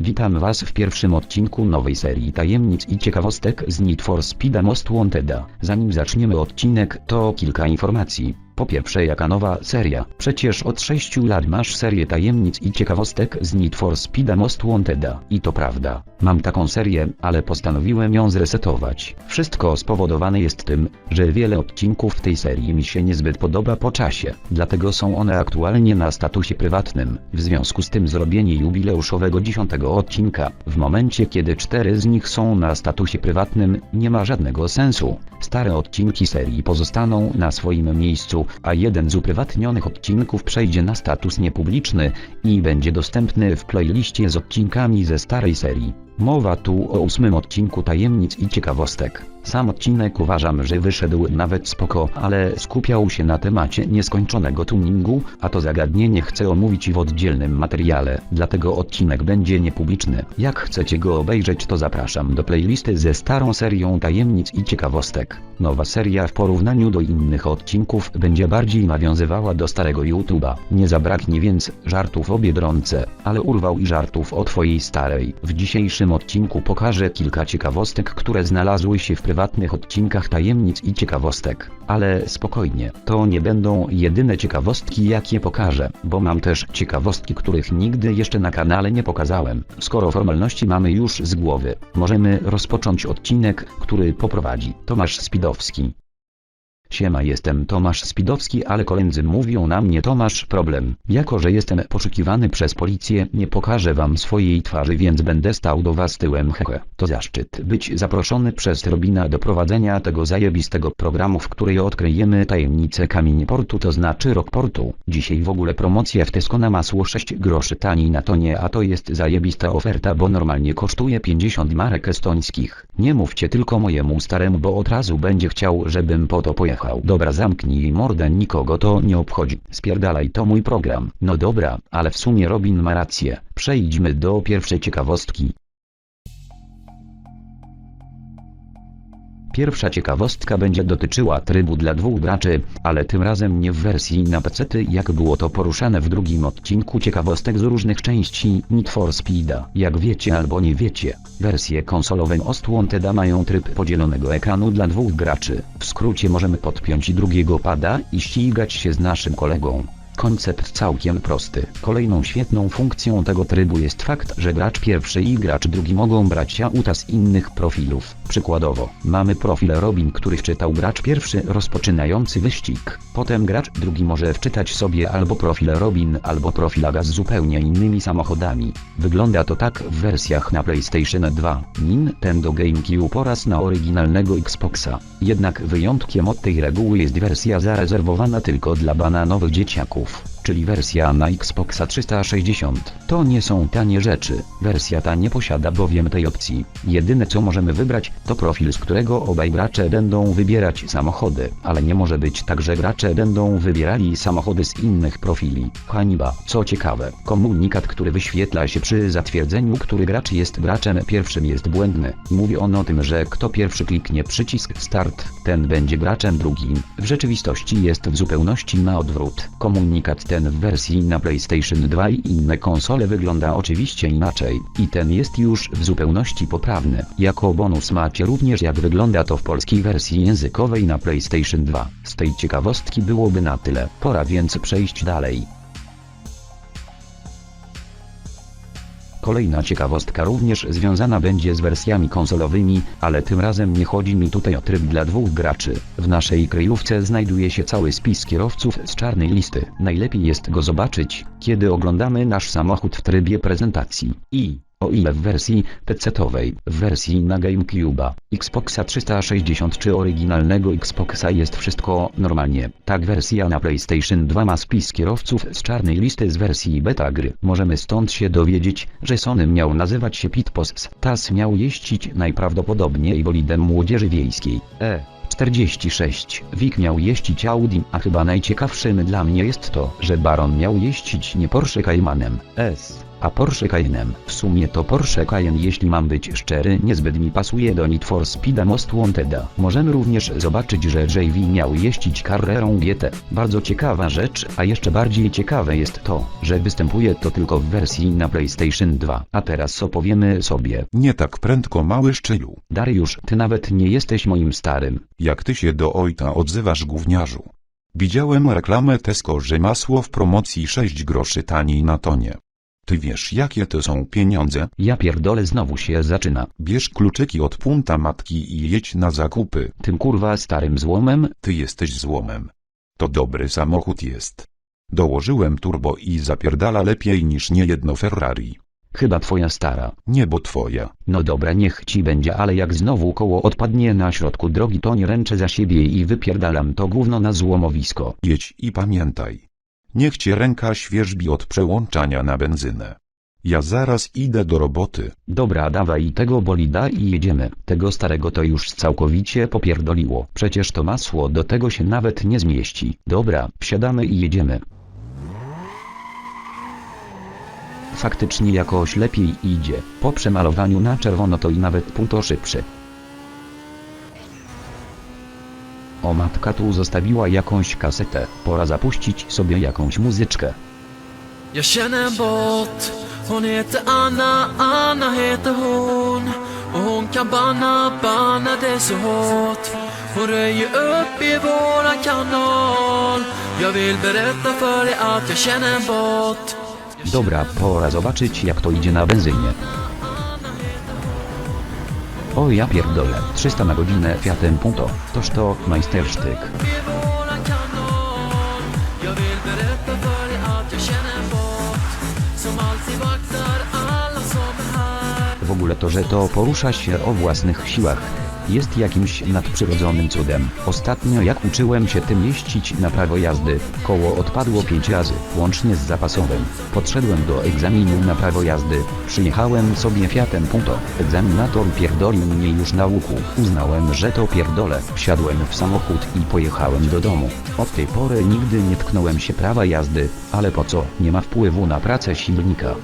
Witam Was w pierwszym odcinku nowej serii tajemnic i ciekawostek z Need for Speed Most Wanteda. Zanim zaczniemy odcinek, to kilka informacji. Po pierwsze jaka nowa seria? Przecież od 6 lat masz serię tajemnic i ciekawostek z Need for Speed Most Wanteda. I to prawda. Mam taką serię, ale postanowiłem ją zresetować. Wszystko spowodowane jest tym, że wiele odcinków w tej serii mi się niezbyt podoba po czasie. Dlatego są one aktualnie na statusie prywatnym. W związku z tym zrobienie jubileuszowego 10 odcinka, w momencie kiedy cztery z nich są na statusie prywatnym, nie ma żadnego sensu. Stare odcinki serii pozostaną na swoim miejscu, a jeden z uprywatnionych odcinków przejdzie na status niepubliczny i będzie dostępny w playliście z odcinkami ze starej serii. Mowa tu o ósmym odcinku tajemnic i ciekawostek. Sam odcinek uważam, że wyszedł nawet spoko, ale skupiał się na temacie nieskończonego tuningu, a to zagadnienie chcę omówić w oddzielnym materiale, dlatego odcinek będzie niepubliczny. Jak chcecie go obejrzeć to zapraszam do playlisty ze starą serią tajemnic i ciekawostek. Nowa seria w porównaniu do innych odcinków będzie bardziej nawiązywała do starego YouTube'a. Nie zabraknie więc żartów o Biedronce, ale urwał i żartów o twojej starej. W dzisiejszym odcinku pokażę kilka ciekawostek, które znalazły się w prywatnych odcinkach tajemnic i ciekawostek. Ale spokojnie, to nie będą jedyne ciekawostki jakie pokażę, bo mam też ciekawostki, których nigdy jeszcze na kanale nie pokazałem. Skoro formalności mamy już z głowy, możemy rozpocząć odcinek, który poprowadzi Tomasz Spidowski. Siema jestem Tomasz Spidowski ale koledzy mówią na mnie Tomasz problem. Jako że jestem poszukiwany przez policję nie pokażę wam swojej twarzy więc będę stał do was tyłem hehe. To zaszczyt być zaproszony przez Robina do prowadzenia tego zajebistego programu w której odkryjemy tajemnicę kamień portu to znaczy rok portu. Dzisiaj w ogóle promocja w Tesco na masło 6 groszy taniej na tonie a to jest zajebista oferta bo normalnie kosztuje 50 marek estońskich. Nie mówcie tylko mojemu staremu bo od razu będzie chciał żebym po to pojechał. Dobra zamknij mordę nikogo to nie obchodzi. Spierdalaj to mój program. No dobra, ale w sumie Robin ma rację. Przejdźmy do pierwszej ciekawostki. Pierwsza ciekawostka będzie dotyczyła trybu dla dwóch graczy, ale tym razem nie w wersji na pecety jak było to poruszane w drugim odcinku ciekawostek z różnych części Need for Speeda. Jak wiecie albo nie wiecie, wersje konsolowe Most Wanteda mają tryb podzielonego ekranu dla dwóch graczy. W skrócie możemy podpiąć drugiego pada i ścigać się z naszym kolegą. Koncept całkiem prosty. Kolejną świetną funkcją tego trybu jest fakt, że gracz pierwszy i gracz drugi mogą brać auta z innych profilów. Przykładowo, mamy profil Robin, który wczytał gracz pierwszy rozpoczynający wyścig. Potem gracz drugi może wczytać sobie albo profil Robin, albo profil Aga z zupełnie innymi samochodami. Wygląda to tak w wersjach na PlayStation 2, Nintendo GameCube oraz na oryginalnego Xboxa. Jednak wyjątkiem od tej reguły jest wersja zarezerwowana tylko dla bananowych dzieciaków Wolf. Czyli wersja na Xboxa 360. To nie są tanie rzeczy, wersja ta nie posiada bowiem tej opcji. Jedyne co możemy wybrać, to profil z którego obaj gracze będą wybierać samochody, ale nie może być tak, że gracze będą wybierali samochody z innych profili. Hańba, co ciekawe, komunikat, który wyświetla się przy zatwierdzeniu, który gracz jest graczem pierwszym jest błędny. Mówi on o tym, że kto pierwszy kliknie przycisk start, ten będzie graczem drugim. W rzeczywistości jest w zupełności na odwrót. Komunikat ten w wersji na PlayStation 2 i inne konsole wygląda oczywiście inaczej, i ten jest już w zupełności poprawny. Jako bonus macie również jak wygląda to w polskiej wersji językowej na PlayStation 2. Z tej ciekawostki byłoby na tyle, pora więc przejść dalej. Kolejna ciekawostka również związana będzie z wersjami konsolowymi, ale tym razem nie chodzi mi tutaj o tryb dla dwóch graczy. W naszej kryjówce znajduje się cały spis kierowców z czarnej listy. Najlepiej jest go zobaczyć, kiedy oglądamy nasz samochód w trybie prezentacji. I o ile w wersji PC-owej, w wersji na GameCube'a, Xboxa 360 czy oryginalnego Xboxa jest wszystko normalnie. Tak wersja na PlayStation 2 ma spis kierowców z czarnej listy z wersji beta gry. Możemy stąd się dowiedzieć, że Sony miał nazywać się Pitposts, TAS miał jeździć najprawdopodobniej bolidem młodzieży wiejskiej. E. 46. Wik miał jeździć Audi, a chyba najciekawszym dla mnie jest to, że Baron miał jeździć nie Porsche Caymanem. S. a Porsche Cayenne'em. W sumie to Porsche Cayenne jeśli mam być szczery niezbyt mi pasuje do Need for Speed'a Most Wanted'a. Możemy również zobaczyć, że JV miał jeździć Carrerą GT. Bardzo ciekawa rzecz, a jeszcze bardziej ciekawe jest to, że występuje to tylko w wersji na PlayStation 2. A teraz opowiemy sobie. Nie tak prędko mały szczylu. Dariusz, ty nawet nie jesteś moim starym. Jak ty się do ojca odzywasz gówniarzu? Widziałem reklamę Tesco, że masło w promocji 6 groszy taniej na tonie. Ty wiesz jakie to są pieniądze? Ja pierdolę znowu się zaczyna. Bierz kluczyki od punta matki i jedź na zakupy. Tym kurwa starym złomem? Ty jesteś złomem. To dobry samochód jest. Dołożyłem turbo i zapierdala lepiej niż niejedno Ferrari. Chyba twoja stara. Niebo twoja. No dobra niech ci będzie ale jak znowu koło odpadnie na środku drogi to nie ręczę za siebie i wypierdalam to gówno na złomowisko. Jedź i pamiętaj. Niech cię ręka świeżbi od przełączania na benzynę. Ja zaraz idę do roboty. Dobra dawaj tego bolida i jedziemy. Tego starego to już całkowicie popierdoliło. Przecież to masło do tego się nawet nie zmieści. Dobra, wsiadamy i jedziemy. Faktycznie jakoś lepiej idzie. Po przemalowaniu na czerwono to i nawet pół to szybszy. O matka tu zostawiła jakąś kasetę. Pora zapuścić sobie jakąś muzyczkę. Jag känner en båt Hon heter Anna, Anna heter hon Och hon kan banna, banna det så hårt Hon röjer upp i våran kanal Jag vill berätta för dig att jag känner en båt Dobra, pora zobaczyć jak to idzie na benzynie. O ja pierdolę, 300 na godzinę Fiatem Punto, toż to majstersztyk. W ogóle to, że to porusza się o własnych siłach, jest jakimś nadprzyrodzonym cudem. Ostatnio jak uczyłem się tym jeździć na prawo jazdy, koło odpadło 5 razy, łącznie z zapasowym. Podszedłem do egzaminu na prawo jazdy, przyjechałem sobie Fiatem Punto. Egzaminator pierdolił mnie już na łuku. Uznałem, że to pierdolę. Wsiadłem w samochód i pojechałem do domu. Od tej pory nigdy nie tknąłem się prawa jazdy, ale po co? Nie ma wpływu na pracę silnika.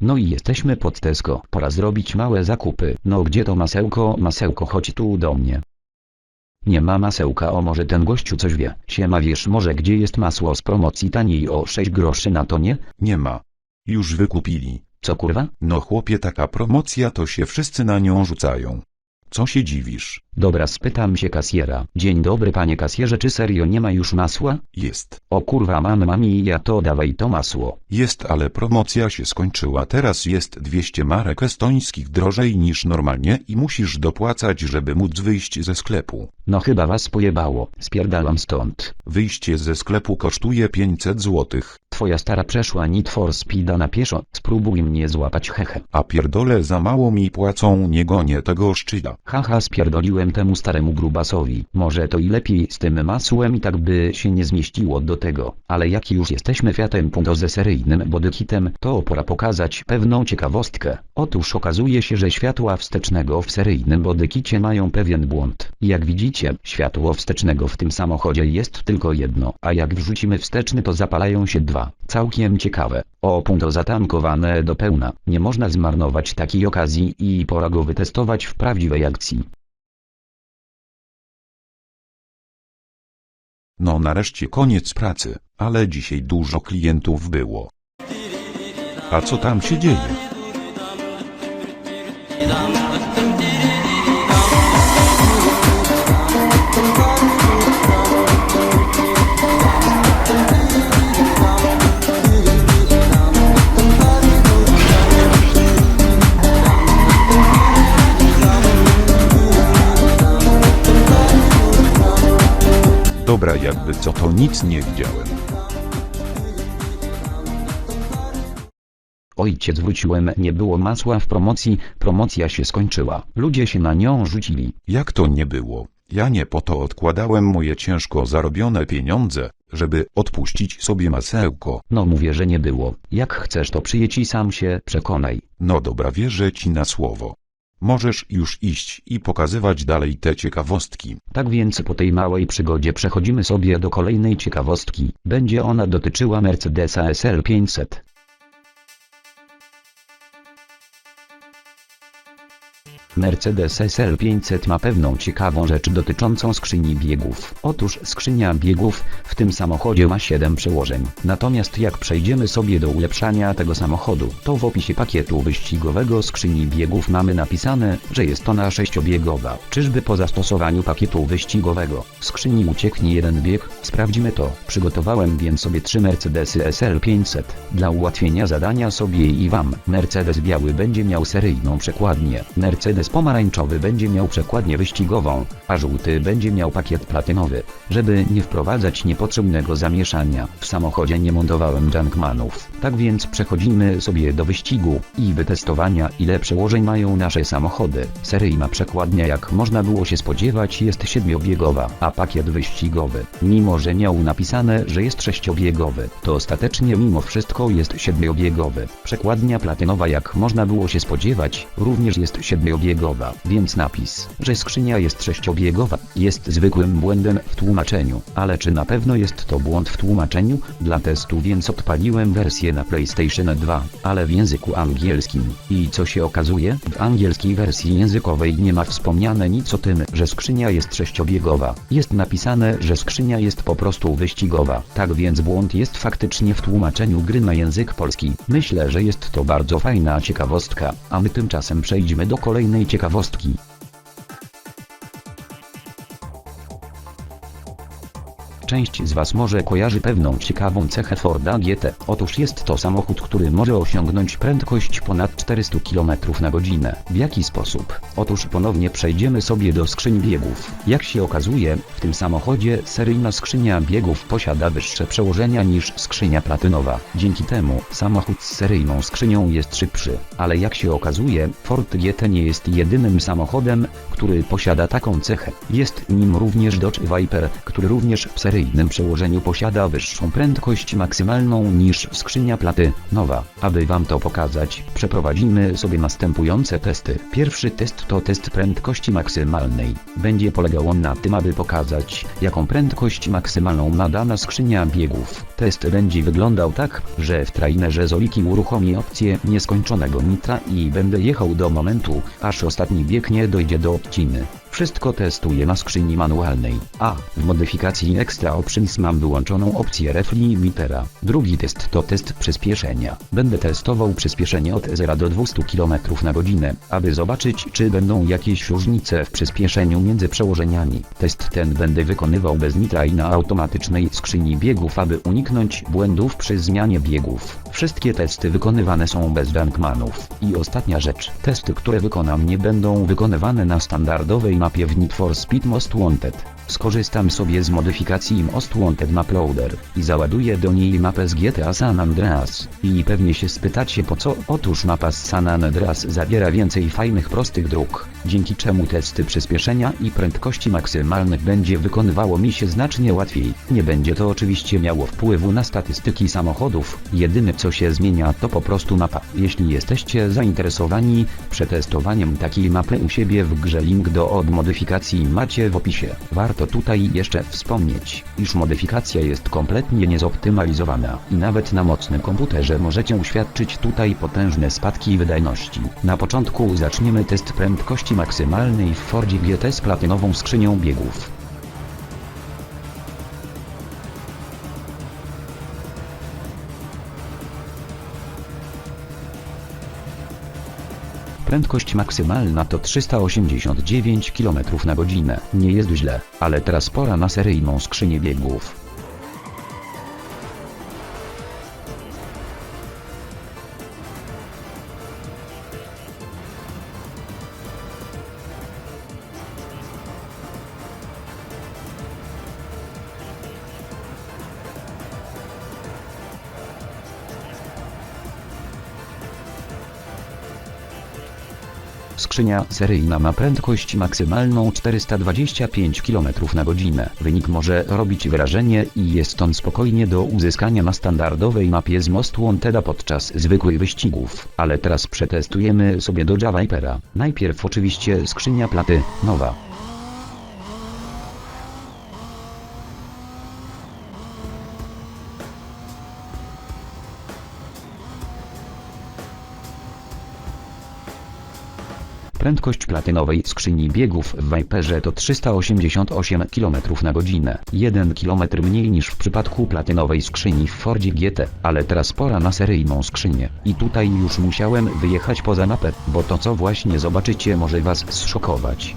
No i jesteśmy pod Tesco. Pora zrobić małe zakupy. No gdzie to masełko? Masełko chodź tu do mnie. Nie ma masełka o może ten gościu coś wie. Siema wiesz może gdzie jest masło z promocji taniej o 6 groszy na tonie? Nie ma. Już wykupili. Co kurwa? No chłopie taka promocja to się wszyscy na nią rzucają. Co się dziwisz? Dobra spytam się kasjera. Dzień dobry panie kasjerze czy serio nie ma już masła? Jest. O kurwa mam mami ja to dawaj to masło. Jest ale promocja się skończyła teraz jest 200 marek estońskich drożej niż normalnie i musisz dopłacać żeby móc wyjść ze sklepu. No chyba was pojebało. Spierdalam stąd. Wyjście ze sklepu kosztuje 500 złotych, Twoja stara przeszła Need for Speeda na pieszo. Spróbuj mnie złapać hehe. a pierdole za mało mi płacą nie gonię tego szczyla. Haha spierdoliłem temu staremu grubasowi. Może to i lepiej z tym masłem i tak by się nie zmieściło do tego. Ale jak już jesteśmy Fiatem Punto ze seryjnym bodykitem, to pora pokazać pewną ciekawostkę. Otóż okazuje się, że światła wstecznego w seryjnym bodykicie mają pewien błąd. Jak widzicie, światło wstecznego w tym samochodzie jest tylko jedno, a jak wrzucimy wsteczny to zapalają się dwa. Całkiem ciekawe. O punto zatankowane do pełna. Nie można zmarnować takiej okazji i pora go wytestować w prawdziwej akcji. No nareszcie koniec pracy, ale dzisiaj dużo klientów było. A co tam się dzieje? Dobra jakby co to nic nie widziałem. Ojciec wróciłem, nie było masła w promocji, promocja się skończyła. Ludzie się na nią rzucili. Jak to nie było? Ja nie po to odkładałem moje ciężko zarobione pieniądze, żeby odpuścić sobie masełko. No mówię, że nie było. Jak chcesz to przyjedź i sam się przekonaj. No dobra, wierzę ci na słowo. Możesz już iść i pokazywać dalej te ciekawostki. Tak więc po tej małej przygodzie przechodzimy sobie do kolejnej ciekawostki. Będzie ona dotyczyła Mercedesa SL500. Mercedes SL 500 ma pewną ciekawą rzecz dotyczącą skrzyni biegów. Otóż skrzynia biegów w tym samochodzie ma 7 przełożeń. Natomiast jak przejdziemy sobie do ulepszania tego samochodu, to w opisie pakietu wyścigowego skrzyni biegów mamy napisane, że jest ona sześciobiegowa. Czyżby po zastosowaniu pakietu wyścigowego skrzyni ucieknie jeden bieg? Sprawdźmy to. Przygotowałem więc sobie trzy Mercedesy SL 500. Dla ułatwienia zadania sobie i wam, Mercedes biały będzie miał seryjną przekładnię. Mercedes pomarańczowy będzie miał przekładnię wyścigową, a żółty będzie miał pakiet platynowy. Żeby nie wprowadzać niepotrzebnego zamieszania, w samochodzie nie montowałem junkmanów. Tak więc przechodzimy sobie do wyścigu i wytestowania ile przełożeń mają nasze samochody. Seryjna przekładnia jak można było się spodziewać jest siedmiobiegowa, a pakiet wyścigowy, mimo że miał napisane, że jest sześciobiegowy, to ostatecznie mimo wszystko jest siedmiobiegowy. Przekładnia platynowa jak można było się spodziewać, również jest siedmiobiegowa, więc napis, że skrzynia jest sześciobiegowa, jest zwykłym błędem w tłumaczeniu. Ale czy na pewno jest to błąd w tłumaczeniu? Dla testu więc odpaliłem wersję na PlayStation 2, ale w języku angielskim. I co się okazuje? W angielskiej wersji językowej nie ma wspomniane nic o tym, że skrzynia jest sześciobiegowa. Jest napisane, że skrzynia jest po prostu wyścigowa. Tak więc błąd jest faktycznie w tłumaczeniu gry na język polski. Myślę, że jest to bardzo fajna ciekawostka, a my tymczasem przejdźmy do kolejnej ciekawostki. Część z Was może kojarzy pewną ciekawą cechę Forda GT. Otóż jest to samochód, który może osiągnąć prędkość ponad 400 km na godzinę. W jaki sposób? Otóż ponownie przejdziemy sobie do skrzyń biegów. Jak się okazuje, w tym samochodzie seryjna skrzynia biegów posiada wyższe przełożenia niż skrzynia platynowa. Dzięki temu samochód z seryjną skrzynią jest szybszy. Ale jak się okazuje, Ford GT nie jest jedynym samochodem, który posiada taką cechę. Jest nim również Dodge Viper, który również w seryjnym przełożeniu posiada wyższą prędkość maksymalną niż skrzynia platynowa. Aby wam to pokazać, przeprowadzimy sobie następujące testy. Pierwszy test to test prędkości maksymalnej. Będzie polegał on na tym, aby pokazać, jaką prędkość maksymalną ma dana skrzynia biegów. Test będzie wyglądał tak, że w trainerze Zoliki uruchomi opcję nieskończonego nitra i będę jechał do momentu, aż ostatni bieg nie dojdzie do odciny. Wszystko testuję na skrzyni manualnej. A, w modyfikacji Extra Options mam wyłączoną opcję Ref Limitera. Drugi test to test przyspieszenia. Będę testował przyspieszenie od 0 do 200 km na godzinę, aby zobaczyć czy będą jakieś różnice w przyspieszeniu między przełożeniami. Test ten będę wykonywał bez nitra i na automatycznej skrzyni biegów, aby uniknąć błędów przy zmianie biegów. Wszystkie testy wykonywane są bez junkmanów. I ostatnia rzecz, testy które wykonam nie będą wykonywane na standardowej mapie w Need for Speed Most Wanted. Skorzystam sobie z modyfikacji Most Wanted Map Loader i załaduję do niej mapę z GTA San Andreas. I pewnie się spytacie po co? Otóż mapa z San Andreas zawiera więcej fajnych prostych dróg, dzięki czemu testy przyspieszenia i prędkości maksymalnych będzie wykonywało mi się znacznie łatwiej. Nie będzie to oczywiście miało wpływu na statystyki samochodów, jedyne co się zmienia to po prostu mapa. Jeśli jesteście zainteresowani przetestowaniem takiej mapy u siebie w grze link do od modyfikacji macie w opisie. Warto tutaj jeszcze wspomnieć, iż modyfikacja jest kompletnie niezoptymalizowana i nawet na mocnym komputerze możecie uświadczyć tutaj potężne spadki wydajności. Na początku zaczniemy test prędkości maksymalnej w Fordzie GT z platynową skrzynią biegów. Prędkość maksymalna to 389 km na godzinę. Nie jest źle, ale teraz pora na seryjną skrzynię biegów. Skrzynia seryjna ma prędkość maksymalną 425 km na godzinę. Wynik może robić wrażenie i jest on spokojnie do uzyskania na standardowej mapie z Most Wanteda podczas zwykłych wyścigów. Ale teraz przetestujemy sobie Dodge'a Vipera. Najpierw oczywiście skrzynia platy, nowa. Prędkość platynowej skrzyni biegów w Viperze to 388 km na godzinę. 1 km mniej niż w przypadku platynowej skrzyni w Fordzie GT, ale teraz pora na seryjną skrzynię. I tutaj już musiałem wyjechać poza mapę, bo to co właśnie zobaczycie może was zszokować.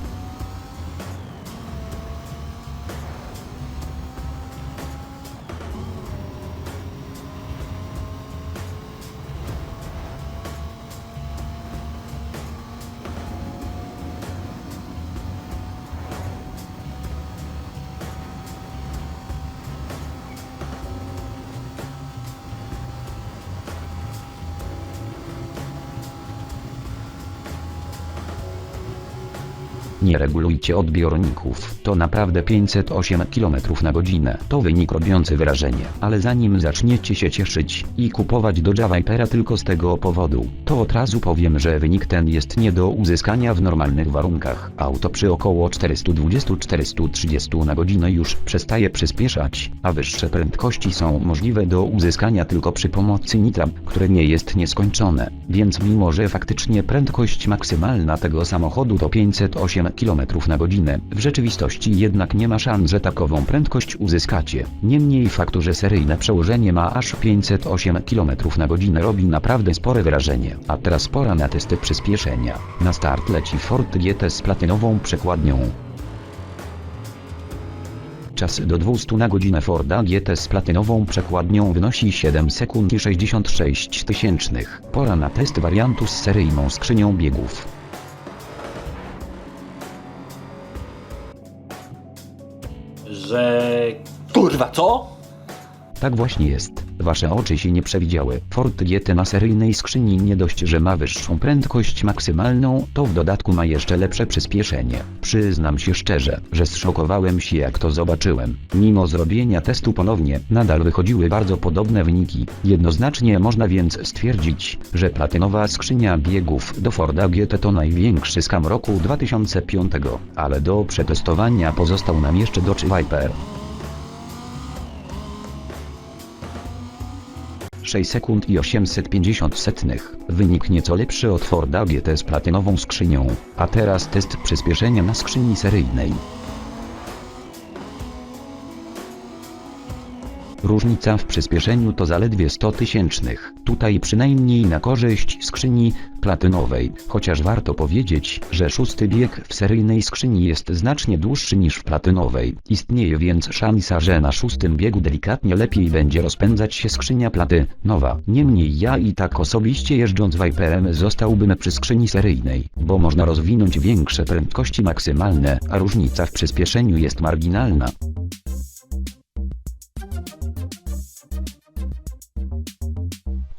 Nie regulujcie odbiorników, to naprawdę 508 km na godzinę. To wynik robiący wrażenie, ale zanim zaczniecie się cieszyć i kupować Dodge'a Vipera tylko z tego powodu, to od razu powiem, że wynik ten jest nie do uzyskania w normalnych warunkach. Auto przy około 420-430 na godzinę już przestaje przyspieszać, a wyższe prędkości są możliwe do uzyskania tylko przy pomocy nitra, które nie jest nieskończone. Więc mimo, że faktycznie prędkość maksymalna tego samochodu to 508 km na godzinę, w rzeczywistości jednak nie ma szans, że takową prędkość uzyskacie. Niemniej faktu, że seryjne przełożenie ma aż 508 km na godzinę robi naprawdę spore wrażenie. A teraz pora na testy przyspieszenia. Na start leci Ford GT z platynową przekładnią. Czas do 200 na godzinę Forda GT z platynową przekładnią wynosi 7 sekund i 66 tysięcznych. Pora na test wariantu z seryjną skrzynią biegów. Że... Kurwa, co? Tak właśnie jest. Wasze oczy się nie przewidziały. Ford GT na seryjnej skrzyni nie dość, że ma wyższą prędkość maksymalną, to w dodatku ma jeszcze lepsze przyspieszenie. Przyznam się szczerze, że zszokowałem się jak to zobaczyłem. Mimo zrobienia testu ponownie, nadal wychodziły bardzo podobne wyniki. Jednoznacznie można więc stwierdzić, że platynowa skrzynia biegów do Forda GT to największy skam roku 2005, ale do przetestowania pozostał nam jeszcze Dodge Viper. 6 sekund i 850 setnych. Wynik nieco lepszy od Forda GT z platynową skrzynią. A teraz test przyspieszenia na skrzyni seryjnej. Różnica w przyspieszeniu to zaledwie 100 tysięcznych. Tutaj przynajmniej na korzyść skrzyni platynowej, chociaż warto powiedzieć, że szósty bieg w seryjnej skrzyni jest znacznie dłuższy niż w platynowej. Istnieje więc szansa, że na szóstym biegu delikatnie lepiej będzie rozpędzać się skrzynia platynowa. Niemniej ja i tak osobiście jeżdżąc Viperem zostałbym przy skrzyni seryjnej, bo można rozwinąć większe prędkości maksymalne, a różnica w przyspieszeniu jest marginalna.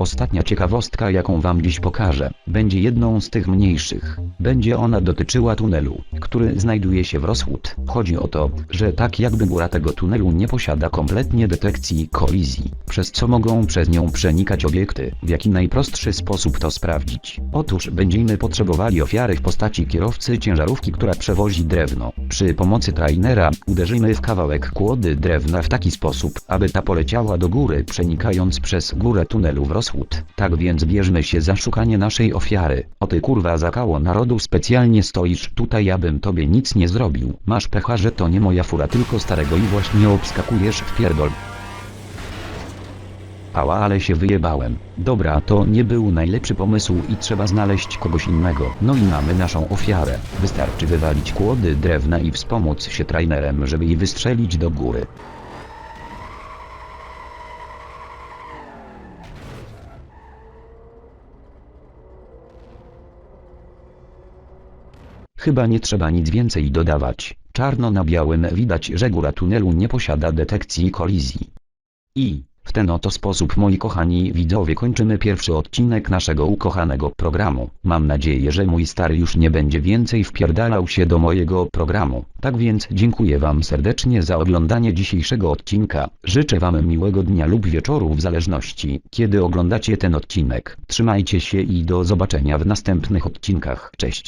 Ostatnia ciekawostka jaką wam dziś pokażę, będzie jedną z tych mniejszych. Będzie ona dotyczyła tunelu, który znajduje się w Rosewood. Chodzi o to, że tak jakby góra tego tunelu nie posiada kompletnie detekcji kolizji, przez co mogą przez nią przenikać obiekty. W jaki najprostszy sposób to sprawdzić? Otóż będziemy potrzebowali ofiary w postaci kierowcy ciężarówki, która przewozi drewno. Przy pomocy trainera uderzymy w kawałek kłody drewna w taki sposób, aby ta poleciała do góry przenikając przez górę tunelu w Rosewood. Tak więc bierzmy się za szukanie naszej ofiary. O ty kurwa zakało narodu specjalnie stoisz tutaj abym tobie nic nie zrobił. Masz pecha, że to nie moja fura tylko starego i właśnie obskakujesz w pierdol. Ała, ale się wyjebałem. Dobra, to nie był najlepszy pomysł i trzeba znaleźć kogoś innego. No i mamy naszą ofiarę. Wystarczy wywalić kłody drewna i wspomóc się trainerem, żeby jej wystrzelić do góry. Chyba nie trzeba nic więcej dodawać. Czarno na białym widać, że góra tunelu nie posiada detekcji kolizji. I W ten oto sposób moi kochani widzowie kończymy pierwszy odcinek naszego ukochanego programu. Mam nadzieję, że mój stary już nie będzie więcej wpierdalał się do mojego programu. Tak więc dziękuję wam serdecznie za oglądanie dzisiejszego odcinka. Życzę wam miłego dnia lub wieczoru w zależności kiedy oglądacie ten odcinek. Trzymajcie się i do zobaczenia w następnych odcinkach. Cześć.